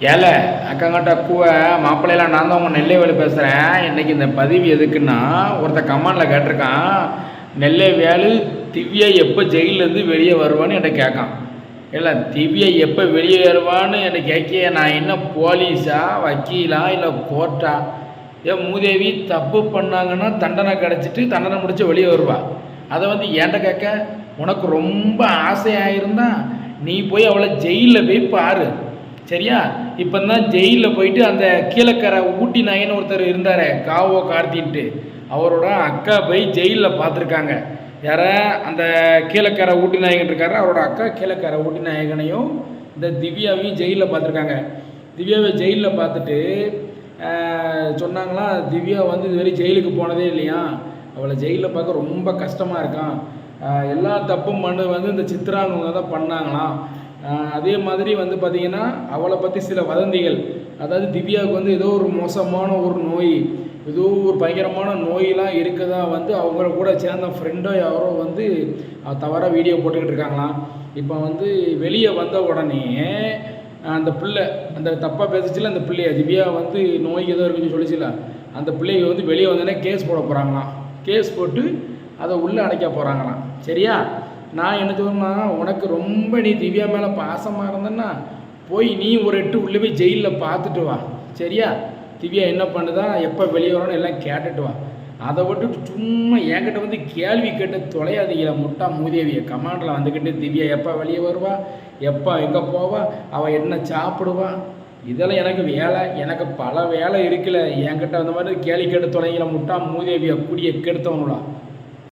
ஏல அக்காங்கிட்ட கூவ மாப்பிள்ளையெல்லாம் நான் தான் உங்கள் நெல்லைவேலு பேசுகிறேன் இன்றைக்கி இந்த பதிவு எதுக்குன்னா ஒருத்தன் கமெண்டில் கேட்டிருக்கான் நெல்லை வேலு திவ்யா எப்போ ஜெயிலேருந்து வெளியே வருவான்னு என்கிட்ட கேட்கான். இல்லை திவ்யா எப்போ வெளியே வருவான்னு என்னை கேட்க நான் என்ன போலீஸா வக்கீலா இல்லை கோர்ட்டா? ஏன் மூதேவி தப்பு பண்ணாங்கன்னா தண்டனை கிடச்சிட்டு தண்டனை முடிச்சு வெளியே வருவா. அதை வந்து ஏன்ட்ட கேட்க உனக்கு ரொம்ப ஆசையாயிருந்தா நீ போய் அவளை ஜெயிலில் போய் பாரு. சரியா? இப்போ தான் ஜெயிலில் போயிட்டு அந்த கீழக்கரை ஊட்டி நாயன்னு ஒருத்தர் இருந்தார் காவோ கார்த்தின்ட்டு. அவரோட அக்கா போய் ஜெயிலில் பார்த்துருக்காங்க யார? அந்த கீழக்கரை ஊட்டி நாயகன் இருக்காரு. அவரோட அக்கா கீழக்கரை ஊட்டி நாயகனையும் இந்த திவ்யாவையும் ஜெயிலில் பார்த்துருக்காங்க திவ்யாவை ஜெயிலில் பார்த்துட்டு சொன்னாங்களா திவ்யா வந்து இதுவரை ஜெயிலுக்கு போனதே இல்லையா? அவளை ஜெயிலில் பார்க்க ரொம்ப கஷ்டமாக இருக்கான். எல்லா தப்பும் மண்ணு வந்து இந்த சித்ராங்க தான் பண்ணாங்களாம். அதே மாதிரி வந்து பார்த்திங்கன்னா அவளை பற்றி சில வதந்திகள். அதாவது திவ்யாவுக்கு வந்து ஏதோ ஒரு மோசமான ஒரு நோய் ஏதோ ஒரு பயங்கரமான நோயெலாம் இருக்கதா வந்து அவங்கள கூட சேர்ந்த ஃப்ரெண்டோ யாரோ வந்து தவறாக வீடியோ போட்டுக்கிட்டு இருக்காங்களாம். இப்போ வந்து வெளியே வந்த உடனே அந்த பிள்ளை அந்த தப்பாக பேசிச்சுல அந்த பிள்ளைய திவ்யா வந்து நோய் ஏதோ இருக்குன்னு சொல்லிச்சுல அந்த பிள்ளைங்க வந்து வெளியே வந்தோடனே கேஸ் போட போகிறாங்களாம் கேஸ் போட்டு அதை உள்ளே அடைக்க போகிறாங்களாம் சரியா? நான் என்ன சொல்றேன்னா உனக்கு ரொம்ப நீ திவ்யா மேலே பாசமாக இருந்தேன்னா போய் நீ ஒரு எட்டு உள்ளே போய் ஜெயிலில் பார்த்துட்டு வா. சரியா? திவ்யா என்ன பண்ணுதா? எப்போ வெளியே வரணும் எல்லாம் கேட்டுட்டு வா. அதை விட்டுட்டு சும்மா என்கிட்ட வந்து கேள்வி கேட்டு தொலையாதீங்களா முட்டா மூதேவிய. கமாண்டில் வந்துக்கிட்டு திவ்யா எப்போ வெளியே வருவா? எப்போ எங்கே போவா? அவள் என்ன சாப்பிடுவா? இதெல்லாம் எனக்கு வேலை. எனக்கு பல வேலை இருக்குல்ல. என்கிட்ட அந்த மாதிரி கேள்வி கேட்டு தொலைங்கிற முட்டா மூதேவியை. கூடிய கெடுத்தவங்களா